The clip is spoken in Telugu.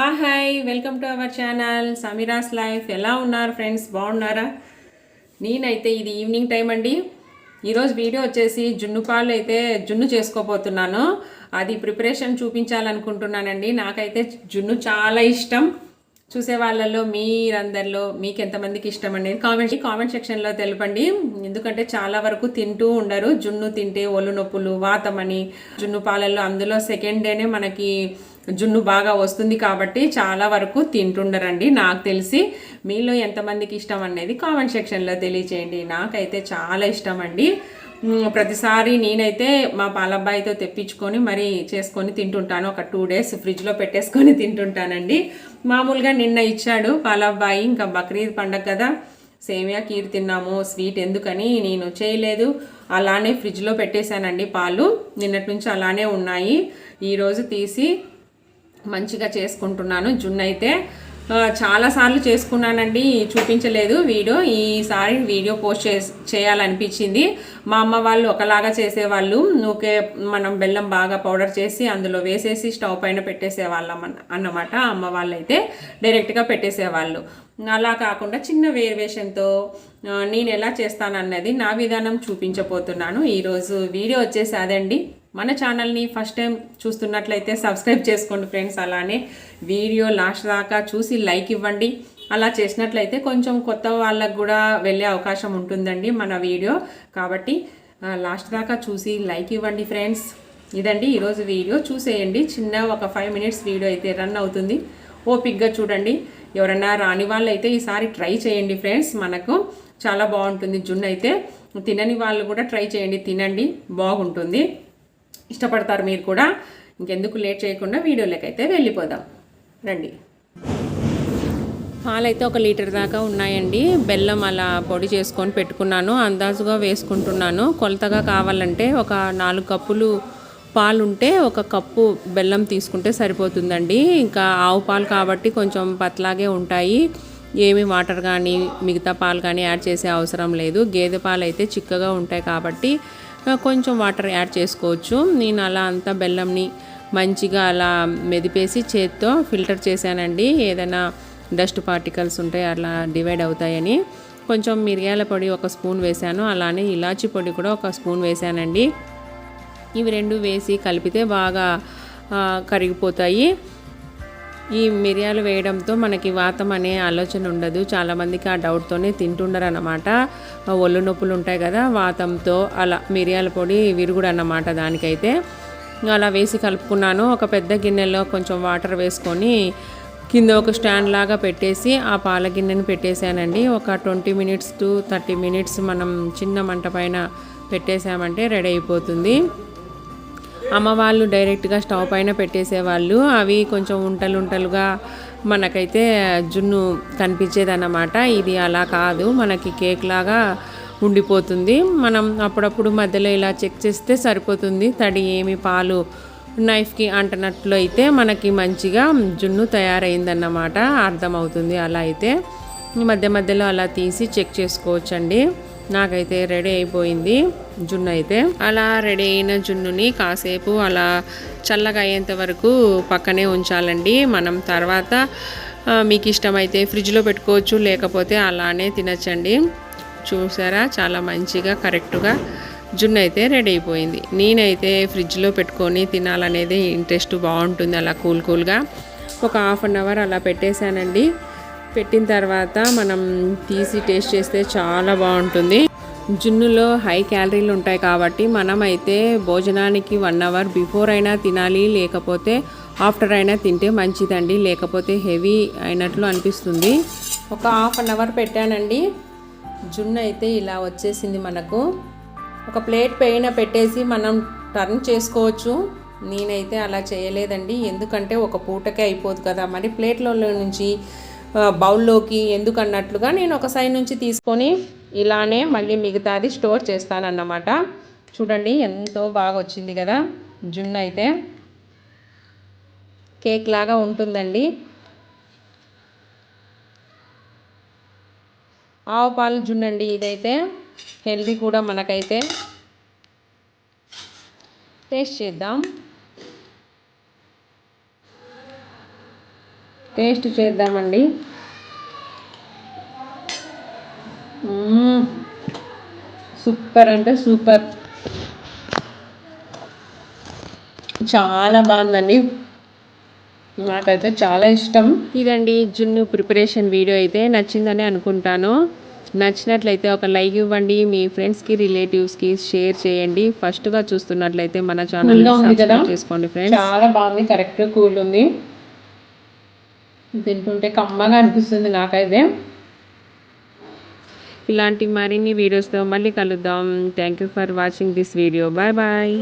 Hi hi welcome to our channel Sameera's life ఎలా ఉన్నారు ఫ్రెండ్స్ బాగున్నారా? నేనైతే ఇది ఈవినింగ్ టైం అండి. ఈరోజు వీడియో వచ్చేసి జున్ను పాలు అయితే జున్ను చేసుకోబోతున్నాను. అది ప్రిపరేషన్ చూపించాలనుకుంటున్నానండి. నాకైతే జున్ను చాలా ఇష్టం. చూసే వాళ్ళల్లో మీరందరిలో మీకు ఎంతమందికి ఇష్టం అండి? కామెంట్ కామెంట్ సెక్షన్లో తెలపండి. ఎందుకంటే చాలా వరకు తింటూ ఉండరు. జున్ను తింటే ఒళ్ళు నొప్పులు వాతమని. జున్ను పాలల్లో అందులో సెకండ్ డేనే మనకి జున్ను బాగా వస్తుంది కాబట్టి చాలా వరకు తింటుండరండి. నాకు తెలిసి మీలో ఎంతమందికి ఇష్టం అనేది కామెంట్ సెక్షన్లో తెలియచేయండి. నాకైతే చాలా ఇష్టం అండి ప్రతిసారి నేనైతే మా పాలబ్బాయితో తెప్పించుకొని మరి చేసుకొని తింటుంటాను. ఒక టూ డేస్ ఫ్రిడ్జ్లో పెట్టేసుకొని తింటుంటానండి. మామూలుగా నిన్న ఇచ్చాడు పాలబ్బాయి ఇంకా బక్రీద్ పండగ కదా. సేమియా కీర్ తిన్నాము స్వీట్ ఎందుకని నేను చేయలేదు. అలానే ఫ్రిడ్జ్లో పెట్టేశానండి పాలు. నిన్నటి నుంచి అలానే ఉన్నాయి. ఈరోజు తీసి మంచిగా చేసుకుంటున్నాను. జున్ను అయితే చాలాసార్లు చేసుకున్నానండి. చూపించలేదు వీడియో. ఈసారి వీడియో పోస్ట్ చే చేయాలనిపించింది. మా అమ్మ వాళ్ళు ఒకలాగా చేసేవాళ్ళు. నూకే మనం బెల్లం బాగా పౌడర్ చేసి అందులో వేసేసి స్టవ్ పైన పెట్టేసేవాళ్ళం అన్న- అన్నమాట. అమ్మ వాళ్ళు అయితే డైరెక్ట్గా పెట్టేసేవాళ్ళు. అలా కాకుండా చిన్న వేరియేషన్తో నేను ఎలా చేస్తానన్నది నా విధానం చూపించబోతున్నాను. ఈరోజు వీడియో వచ్చేసి అదండి మన ఛానల్ని ఫస్ట్ టైం చూస్తున్నట్లయితే సబ్స్క్రైబ్ చేసుకోండి ఫ్రెండ్స్ అలానే వీడియో లాస్ట్ దాకా చూసి లైక్ ఇవ్వండి. అలా చేసినట్లయితే కొంచెం కొత్త వాళ్ళకు కూడా వెళ్ళే అవకాశం ఉంటుందండి మన వీడియో కాబట్టి లాస్ట్ దాకా చూసి లైక్ ఇవ్వండి ఫ్రెండ్స్ ఇదండి ఈరోజు వీడియో చూసేయండి. చిన్న ఒక ఫైవ్ మినిట్స్ వీడియో అయితే రన్ అవుతుంది. ఓపిక్గా చూడండి. ఎవరైనా రాని వాళ్ళు అయితే ఈసారి ట్రై చేయండి ఫ్రెండ్స్ మనకు చాలా బాగుంటుంది. జున్ను అయితే తినని వాళ్ళు కూడా ట్రై చేయండి. తినండి. బాగుంటుంది. ఇష్టపడతారు మీరు కూడా. ఇంకెందుకు లేట్ చేయకుండా వీడియోలోకి అయితే వెళ్ళిపోదాం. రండి. పాలైతే ఒక లీటర్ దాకా ఉన్నాయండి. బెల్లం అలా పొడి చేసుకొని పెట్టుకున్నాను. అందాజుగా వేసుకుంటున్నాను. కొలతగా కావాలంటే ఒక నాలుగు కప్పులు పాలు ఉంటే ఒక కప్పు బెల్లం తీసుకుంటే సరిపోతుందండి. ఇంకా ఆవు పాలు కాబట్టి కొంచెం పతలాగే ఉంటాయి. ఏమి వాటర్ కానీ మిగతా పాలు కానీ యాడ్ చేసే అవసరం లేదు. గేదె పాలు అయితే చిక్కగా ఉంటాయి కాబట్టి కొంచెం వాటర్ యాడ్ చేసుకోవచ్చు. నేను అలా అంతా బెల్లంని మంచిగా అలా మెదిపేసి చేత్తో ఫిల్టర్ చేశానండి. ఏదైనా డస్ట్ పార్టికల్స్ ఉంటాయి అలా డివైడ్ అవుతాయని. కొంచెం మిరియాల పొడి ఒక స్పూన్ వేశాను. అలానే ఇలాచి పొడి కూడా ఒక స్పూన్ వేశానండి. ఇవి రెండు వేసి కలిపితే బాగా కరిగిపోతాయి. ఈ మిరియాలు వేయడంతో మనకి వాతం అనే ఆలోచన ఉండదు. చాలామందికి ఆ డౌట్తోనే తింటుండరు అన్నమాట ఒళ్ళు నొప్పులు ఉంటాయి కదా వాతంతో అలా మిరియాల పొడి విరుగుడు అన్నమాట దానికైతే. అలా వేసి కలుపుకున్నాను. ఒక పెద్ద గిన్నెలో కొంచెం వాటర్ వేసుకొని కింద ఒక స్టాండ్ లాగా పెట్టేసి ఆ పాల గిన్నెని పెట్టేశానండి. ఒక twenty minutes to thirty minutes మనం చిన్న మంట పైన పెట్టేశామంటే రెడీ అయిపోతుంది. అమ్మ వాళ్ళు డైరెక్ట్గా స్టవ్ పైన పెట్టేసేవాళ్ళు. అవి కొంచెం ఉంటలు ఉంటలుగా మనకైతే జున్ను కనిపించేదన్నమాట. ఇది అలా కాదు. మనకి కేక్ లాగా ఉండిపోతుంది. మనం అప్పుడప్పుడు మధ్యలో ఇలా చెక్ చేస్తే సరిపోతుంది. తడి ఏమి పాలు నైఫ్కి అంటనట్లు అయితే మనకి మంచిగా జున్ను తయారైందన్నమాట. అర్థమవుతుంది అలా అయితే. ఈ మధ్య మధ్యలో అలా తీసి చెక్ చేసుకోవచ్చండి. నాకైతే రెడీ అయిపోయింది జున్ను అయితే. అలా రెడీ అయిన జున్నుని కాసేపు అలా చల్లగా అయ్యేంత వరకు పక్కనే ఉంచాలండి. మనం తర్వాత మీకు ఇష్టమైతే ఫ్రిడ్జ్లో పెట్టుకోవచ్చు లేకపోతే అలానే తినచ్చండి. చూసారా? చాలా మంచిగా కరెక్ట్గా జున్ను అయితే రెడీ అయిపోయింది. నేనైతే ఫ్రిడ్జ్లో పెట్టుకొని తినాలనేది ఇంట్రెస్ట్ బాగుంటుంది. అలా కూల్ కూల్గా ఒక హాఫ్ అన్ అవర్ అలా పెట్టేశానండి. పెట్టిన తర్వాత మనం తీసి టేస్ట్ చేస్తే చాలా బాగుంటుంది. జున్నులో హై క్యాలరీలు ఉంటాయి కాబట్టి మనమైతే భోజనానికి వన్ అవర్ బిఫోర్ అయినా తినాలి లేకపోతే ఆఫ్టర్ అయినా తింటే మంచిదండి లేకపోతే హెవీ అయినట్లు అనిపిస్తుంది. ఒక హాఫ్ అన్ అవర్ పెట్టానండి. జున్ను అయితే ఇలా వచ్చేసింది మనకు. ఒక ప్లేట్ పైన పెట్టేసి మనం టర్న్ చేసుకోవచ్చు. నేనైతే అలా చేయలేదండి. ఎందుకంటే ఒక పూటకే అయిపోదు కదా. మరి ప్లేట్లో నుంచి బౌల్లోకి ఎందుకన్నట్లుగా నేను ఒక సైడ్ నుంచి తీసుకొని ఇలానే మళ్ళీ మిగతాది స్టోర్ చేస్తానన్నమాట. చూడండి ఎంతో బాగా వచ్చింది కదా జున్ను అయితే. కేక్ లాగా ఉంటుందండి. ఆవు పాలు జున్నండి ఇదైతే. హెల్దీ కూడా మనకైతే. టేస్ట్ చేద్దాం. టేస్ట్ చేద్దామండి. సూపర్ అంటే సూపర్. చాలా బాగుందండి. నాకైతే చాలా ఇష్టం. ఇదండి జున్ను ప్రిపరేషన్ వీడియో అయితే నచ్చిందని అనుకుంటాను. నచ్చినట్లయితే ఒక లైక్ ఇవ్వండి మీ ఫ్రెండ్స్కి రిలేటివ్స్కి షేర్ చేయండి. ఫస్ట్గా చూస్తున్నట్లయితే మన ఛానల్ చేసుకోండి ఫ్రెండ్స్. చాలా బాగుంది కరెక్ట్ కూల్ ఉంది. తింటుంటే కమ్మగా అనిపిస్తుంది నాకైతే. ఇలాంటి మరిన్ని వీడియోస్తో మళ్ళీ కలుద్దాం. Thank you for watching this video bye bye